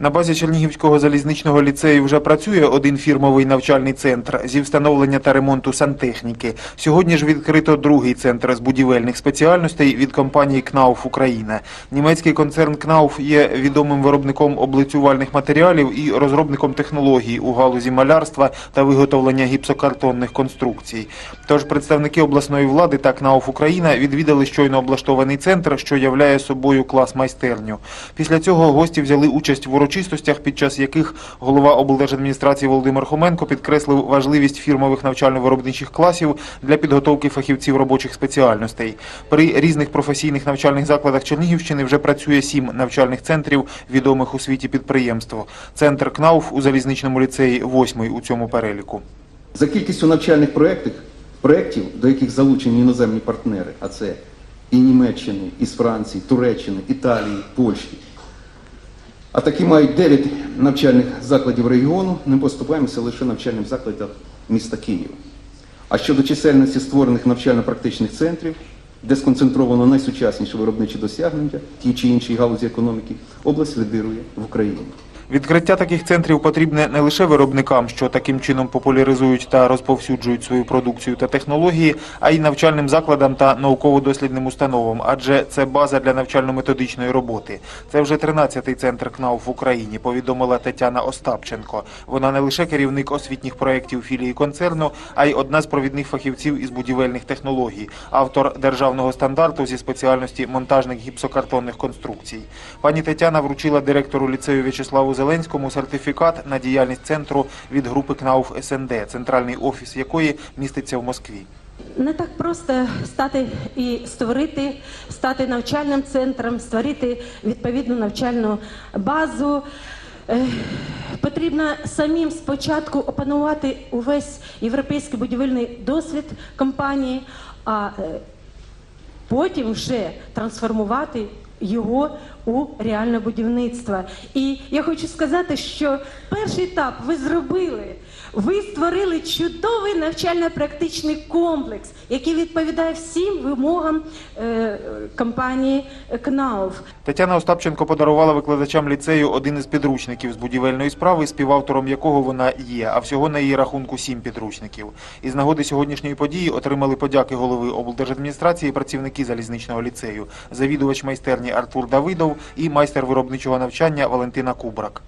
На базі Чернігівського залізничного ліцею вже працює один фірмовий навчальний центр зі встановлення та ремонту сантехніки. Сьогодні ж відкрито другий центр з будівельних спеціальностей від компанії КНАУФ Україна. Німецький концерн КНАУФ є відомим виробником облицювальних матеріалів і розробником технологій у галузі малярства та виготовлення гіпсокартонних конструкцій. Тож представники обласної влади та КНАУФ Україна відвідали щойно облаштований центр, що являє собою клас майстерню. Після цього гості взяли участь в урочистостях, під час яких голова облдержадміністрації Володимир Хоменко підкреслив важливість фірмових навчально-виробничих класів для підготовки фахівців робочих спеціальностей. При різних професійних навчальних закладах Чернігівщини вже працює сім навчальних центрів відомих у світі підприємств. Центр КНАУФ у залізничному ліцеї восьмий у цьому переліку. За кількістю навчальних проєктів, проєктів, до яких залучені іноземні партнери, а це і Німеччини, і з Франції, Туреччини, Італії, Польщі. А такі мають 9 навчальних закладів регіону, не поступаємося лише навчальним закладам міста Києва. А щодо чисельності створених навчально-практичних центрів, де сконцентровано найсучасніші виробничі досягнення тій чи іншій галузі економіки, область лідирує в Україні. Відкриття таких центрів потрібне не лише виробникам, що таким чином популяризують та розповсюджують свою продукцію та технології, а й навчальним закладам та науково-дослідним установам, адже це база для навчально-методичної роботи. Це вже 13-й центр КНАУ в Україні, повідомила Тетяна Остапченко. Вона не лише керівник освітніх проєктів філії концерну, а й одна з провідних фахівців із будівельних технологій, автор державного стандарту зі спеціальності монтажних гіпсокартонних конструкцій. Пані Тетяна вручила директору ліцею В'ячеславу Зеленському сертифікат на діяльність центру від групи КНАУФ СНД, центральний офіс якої міститься в Москві. Не так просто стати і створити, стати навчальним центром, створити відповідну навчальну базу. Е, Потрібно самим спочатку опанувати увесь європейський будівельний досвід компанії, а е, потім вже трансформувати його у реальне будівництво. І я хочу сказати, що перший етап ви зробили. Ви створили чудовий навчально-практичний комплекс, який відповідає всім вимогам е, компанії КНАУФ. Тетяна Остапченко подарувала викладачам ліцею один із підручників з будівельної справи, співавтором якого вона є, а всього на її рахунку сім підручників. Із нагоди сьогоднішньої події отримали подяки голови облдержадміністрації працівники залізничного ліцею, завідувач майстерні Артур Давидов і майстер виробничого навчання Валентина Кубрак.